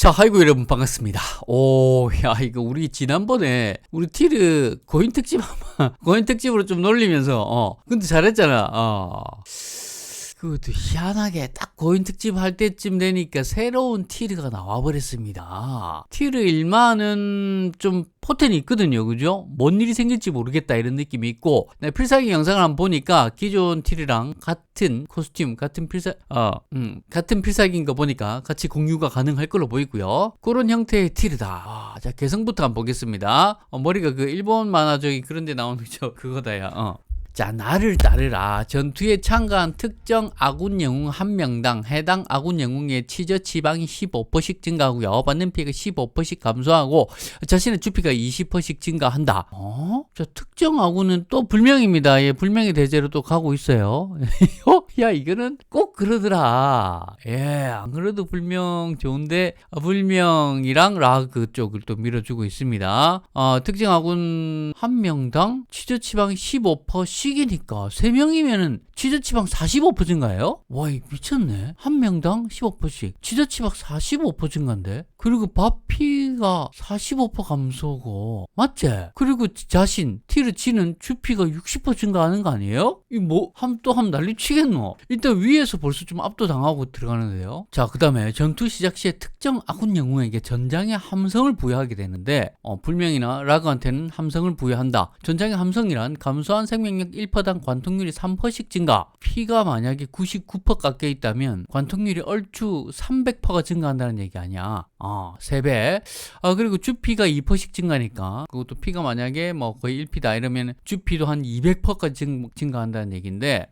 자, 아이고 여러분 반갑습니다. 오, 야 이거 우리 지난번에 우리 티르 고인 특집 고인 특집으로 좀 놀리면서 어, 근데 잘했잖아. 어. 그것도 희한하게 딱 고인 특집 할 때쯤 되니까 새로운 티르가 나와버렸습니다. 티르 1만은 좀 포텐이 있거든요. 그죠? 뭔 일이 생길지 모르겠다 이런 느낌이 있고 네, 필살기 영상을 한번 보니까 기존 티르랑 같은 코스튬, 같은 필살, 어, 음, 같은 필살기인 거 보니까 같이 공유가 가능할 걸로 보이고요. 그런 형태의 티르다. 아, 자, 개성부터 한번 보겠습니다. 어, 머리가 그 일본 만화 저기 그런 데 나오는 저 그거다야. 어. 자, 나를 따르라. 전투에 참가한 특정 아군 영웅 한 명당 해당 아군 영웅의 치저 지방이 15%씩 증가하고요. 받는 피해가 15%씩 감소하고 자신의 주피가 20%씩 증가한다. 어? 자, 특정 아군은 또 불명입니다. 예, 불명의 대제로 또 가고 있어요. 어? 야, 이거는 꼭 그러더라. 예, 안 그래도 불명 좋은데 어, 불명이랑 라그 쪽을 또 밀어주고 있습니다. 어, 아군 한 명당 치저 지방이 15%씩이니까 세 명이면은 치저 지방 45% 증가예요? 와, 이 미쳤네. 한 명당 15%씩. 치저 지방 45% 증가인데. 그리고 바피가 45% 감소고. 맞지? 그리고 자신 티르 치는 주피가 60% 증가하는 거 아니에요? 이 뭐, 함, 또 함 난리 치겠노? 일단 위에서 벌써 좀 압도당하고 들어가는데요. 자, 그 다음에 전투 시작 시에 특정 아군 영웅에게 전장의 함성을 부여하게 되는데, 어, 불명이나 라그한테는 함성을 부여한다. 전장의 함성이란 감소한 생명력 1%당 관통률이 3%씩 증가. 피가 만약에 99% 깎여 있다면 관통률이 얼추 300%가 증가한다는 얘기 아니야. 어, 3배. 아, 그리고 주피가 2%씩 증가니까 그것도 피가 만약에 뭐 거의 1피다 이러면 주피도 한 200%까지 증, 증가한다는 얘기인데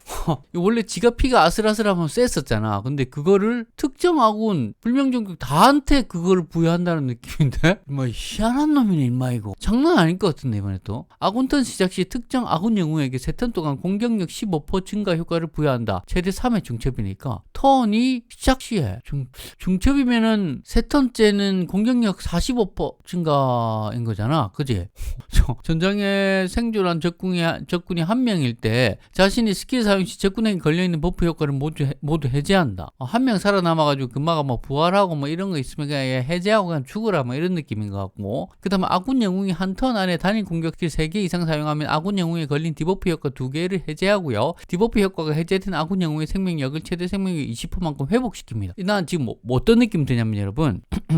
원래 지가 피가 아슬아슬하면 셌었잖아. 근데 그거를 특정 아군 불명종격 다한테 그거를 부여한다는 느낌인데 뭐 희한한 놈이네 임마 이거 장난 아닐 것 같은데 이번에 또 아군턴 시작 시 특정 아군 영웅에게 세턴 동안 공격력 15% 증가 효과를 부여한다. 최대 3회 중첩이니까 턴이 시작 시에 중, 중첩이면은 세 턴째 는 공격력 45% 증가인 거잖아. 그지? 저, 전장에 생존한 적군이, 적군이 한 명일 때 자신이 스킬 사용 시 적군에게 걸려있는 버프 효과를 모두, 해- 모두 해제한다. 어, 한명 살아남아가지고 금마가 뭐 부활하고 뭐 이런 거 있으면 그냥 얘 해제하고 그냥 죽어라 뭐 이런 느낌인 것 같고. 그 다음에 아군 영웅이 한 턴 안에 단일 공격킬 3개 이상 사용하면 아군 영웅에 걸린 디버프 효과 2개를 해제하고요. 디버프 효과가 해제된 아군 영웅의 생명력을 최대 생명력 20%만큼 회복시킵니다. 난 지금 뭐, 뭐 어떤 느낌 드냐면 여러분.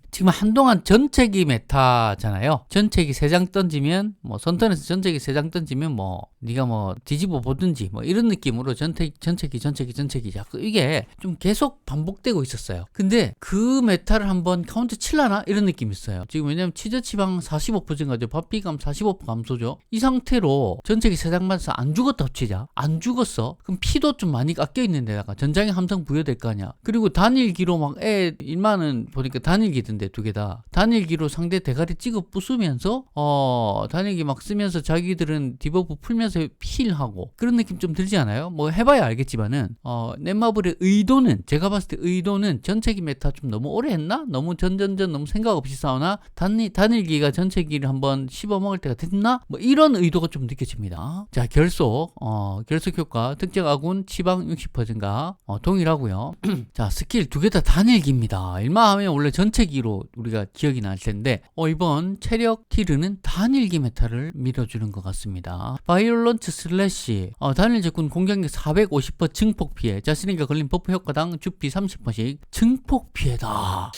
지금 한동안 전체기 메타잖아요. 전체기 3장 던지면 뭐 선턴에서 전체기 3장 던지면 뭐 네가 뭐 뒤집어 보든지 뭐 이런 느낌으로 전체 전체기 전체기 전체기 자꾸 이게 좀 계속 반복되고 있었어요. 근데 그 메타를 한번 카운트 칠라나 이런 느낌이 있어요. 지금 왜냐면 치저 치방 45% 증가죠. 바피감 45% 감소죠. 이 상태로 전체기 3장 맞아서 안 죽었다 치자. 안 죽었어. 그럼 피도 좀 많이 깎여 있는 데다가 전장에 함성 부여될 거 아니야. 그리고 단일기로 막애 일만은 보니까 단일기던데 두 개 다. 단일기로 상대 대가리 찍어 부수면서 어 단일기 막 쓰면서 자기들은 디버프 풀면서 힐하고 그런 느낌 좀 들지 않아요? 뭐 해봐야 알겠지만은 어 넷마블의 의도는 제가 봤을 때 의도는 전체기 메타 좀 너무 오래 했나? 너무 전전전 너무 생각 없이 싸우나? 단일 단일기가 전체기를 한번 씹어 먹을 때가 됐나? 뭐 이런 의도가 좀 느껴집니다. 자 결속 어 결속 효과 특정 아군 치방 60% 증가 어, 동일하고요. 자 스킬 두 개 다 단일기입니다. 일마하면 원래 전체기로 우리가 기억이 날 텐데 어, 이번 체력 티르는 단일기 메타를 밀어주는 것 같습니다. 바이올런트 슬래시 어, 단일 적군 공격력 450% 증폭 피해 자신에게 걸린 버프 효과당 주피 30%씩 증폭 피해다.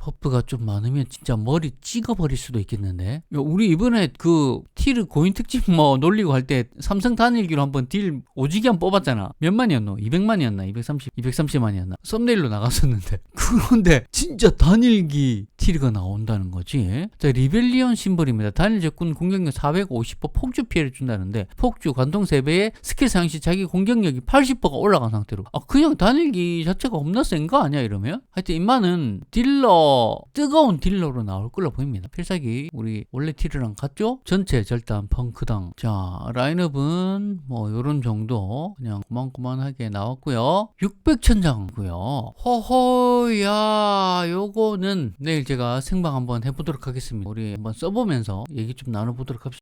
버프가 좀 많으면 진짜 머리 찍어버릴 수도 있겠는데. 야, 우리 이번에 그 티르 고인 특집 뭐 놀리고 할 때 삼성 단일기로 한번 딜 오지게 한번 뽑았잖아. 몇 만이었노? 200만이었나? 230, 230만이었나? 썸네일로 나갔었는데. 그런데 진짜 단일기 티르가 나온다는 거지. 자, 리벨리온 심벌입니다. 단일 적군 공격력 450% 폭주 피해를 준다는데 폭주 관통 3배에 스킬 사용 시 자기 공격력이 80%가 올라간 상태로. 아, 그냥 단일기 자체가 없나 센 거 아니야 이러면? 하여튼 임마는 딜러 뜨거운 딜러로 나올 걸로 보입니다. 필살기 우리 원래 티르랑 같죠? 전체 절단 펑크당. 자, 라인업은 뭐 요런 정도 그냥 고만고만하게 나왔고요. 600천장이고요. 허허야 요거는 내일 제가 생방 한번 해보도록 하겠습니다. 우리 한번 써보면서 얘기 좀 나눠보도록 합시다.